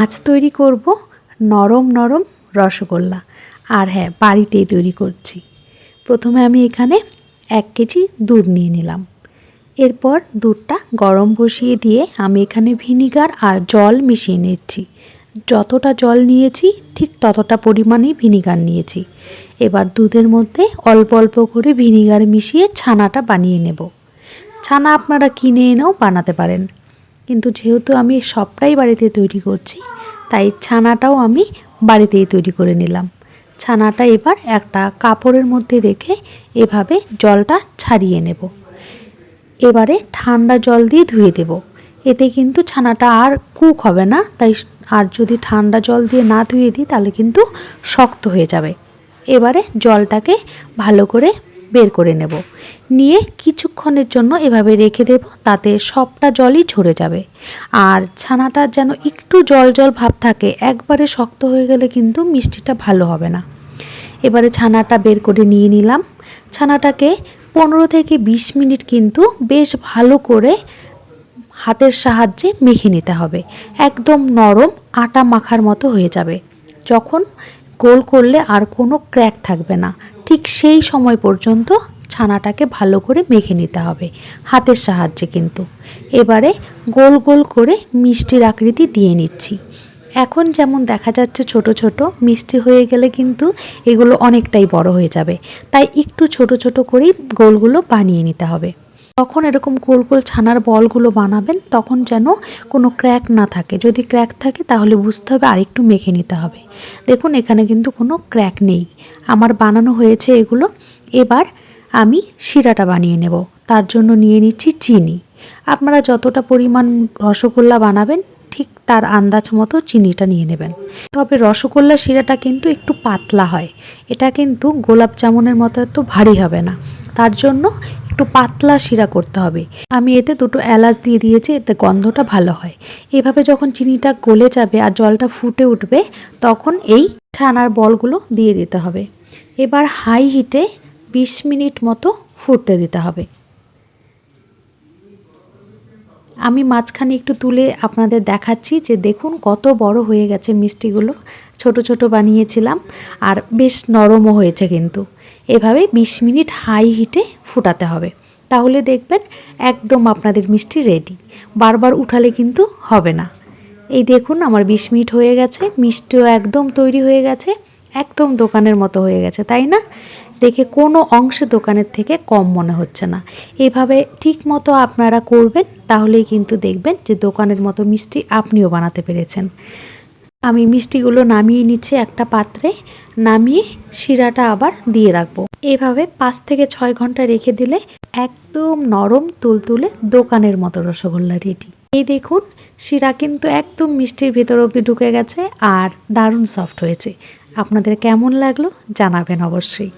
আজ তৈরি করব নরম নরম রসগোল্লা। আর হ্যাঁ বাড়িতেই তৈরি করছি। প্রথমে আমি এখানে এক কেজি দুধ নিয়ে নিলাম। এরপর দুধটা গরম বসিয়ে দিয়ে আমি এখানে ভিনিগার আর জল মিশিয়ে নিচ্ছি। যতটা জল নিয়েছি, ঠিক ততটা পরিমাণেই ভিনিগার নিয়েছি। এবার দুধের মধ্যে অল্প অল্প করে ভিনিগার মিশিয়ে ছানাটা বানিয়ে নেব। ছানা আপনারা কিনে এনেও বানাতে পারেন। কিন্তু যেহেতু আমি সবটাই বাড়িতে তৈরি করছি, তাই ছানাটাও আমি বাড়িতেই তৈরি করে নিলাম। ছানাটা এবার একটা কাপড়ের মধ্যে রেখে এভাবে জলটা ছাড়িয়ে নেব। এবারে ঠান্ডা জল দিয়ে ধুয়ে দেব। এতে কিন্তু ছানাটা আর কুক হবে না, তাই আর যদি ঠান্ডা জল দিয়ে না ধুয়ে দিই, তাহলে কিন্তু শক্ত হয়ে যাবে। এবারে জলটাকে ভালো করে বের করে নেব। নিয়ে কিছুক্ষণের জন্য এভাবে রেখে দেব, তাতে সবটা জলই ঝরে যাবে। আর ছানাটার যেন একটু জল জল ভাব থাকে, একবারে শক্ত হয়ে গেলে কিন্তু মিষ্টিটা ভালো হবে না। এবারে ছানাটা বের করে নিয়ে নিলাম। ছানাটাকে পনেরো থেকে বিশ মিনিট কিন্তু বেশ ভালো করে হাতের সাহায্যে মেখে নিতে হবে। একদম নরম আটা মাখার মতো হয়ে যাবে। যখন গোল করলে আর কোনো ক্র্যাক থাকবে না। ঠিক সেই সময় পর্যন্ত ছানাটাকে ভালো করে মেখে নিতে হবে, হাতের সাহায্যে কিন্তু। এবারে গোল গোল করে মিষ্টির আকৃতি দিয়ে নিচ্ছি। এখন যেমন দেখা যাচ্ছে ছোট ছোট, মিষ্টি হয়ে গেলে কিন্তু এগুলো অনেকটাই বড় হয়ে যাবে। তাই একটু ছোট ছোট করেই গোলগুলো বানিয়ে নিতে হবে। তখন এরকম গোল গোল ছানার বলগুলো বানাবেন, তখন যেন কোনো ক্র্যাক না থাকে। যদি ক্র্যাক থাকে, তাহলে বুঝতে হবে আরেকটু মেখে নিতে হবে। দেখুন, এখানে কিন্তু কোনো ক্র্যাক নেই। আমার বানানো হয়েছে এগুলো। এবার আমি শিরাটা বানিয়ে নেব। তার জন্য নিয়ে নিচ্ছি চিনি। আপনারা যতটা পরিমাণ রসগোল্লা বানাবেন, ঠিক তার আন্দাজ মতো চিনিটা নিয়ে নেবেন। তবে রসগোল্লা শিরাটা কিন্তু একটু পাতলা হয়। এটা কিন্তু গোলাপ জামুনের মতো এত ভারী হবে না। তার জন্য একটু পাতলা শিরা করতে হবে। আমি এতে দুটো এলাচ দিয়ে দিয়েছি, এতে গন্ধটা ভালো হয়। এভাবে যখন চিনিটা গলে যাবে আর জলটা ফুটে উঠবে, তখন এই ছানার বলগুলো দিয়ে দিতে হবে। এবার হাই হিটে বিশ মিনিট মতো ফুটতে দিতে হবে। আমি মাঝখানে একটু তুলে আপনাদের দেখাচ্ছি যে দেখুন কত বড় হয়ে গেছে মিষ্টিগুলো। ছোট ছোট বানিয়েছিলাম আর বেশ নরমও হয়েছে কিন্তু। এভাবে 20 মিনিট হাই হিটে ফুটাতে হবে। তাহলে দেখবেন একদম আপনাদের মিষ্টি রেডি বারবার উঠালে কিন্তু হবে না। এই দেখুন আমার 20 মিনিট হয়ে গেছে, মিষ্টিও একদম তৈরি হয়ে গেছে, একদম দোকানের মতো হয়ে গেছে, তাই না? দেখে কোনো অংশে দোকানের থেকে কম মনে হচ্ছে না। এভাবে ঠিক মতো আপনারা করবেন, তাহলেই কিন্তু দেখবেন যে দোকানের মতো মিষ্টি আপনিও বানাতে পেরেছেন। আমি মিষ্টিগুলো নামিয়ে নিচ্ছি একটা পাত্রে, নামিয়ে শিরাটা আবার দিয়ে রাখব। এভাবে পাঁচ থেকে ছয় ঘণ্টা রেখে দিলে একদম নরম তুলতুলে দোকানের মতো রসগোল্লা রেডি। এই দেখুন, শিরা কিন্তু একদম মিষ্টির ভেতর অবধি ঢুকে গেছে আর দারুণ সফট হয়েছে। আপনাদের কেমন লাগল জানাবেন অবশ্যই।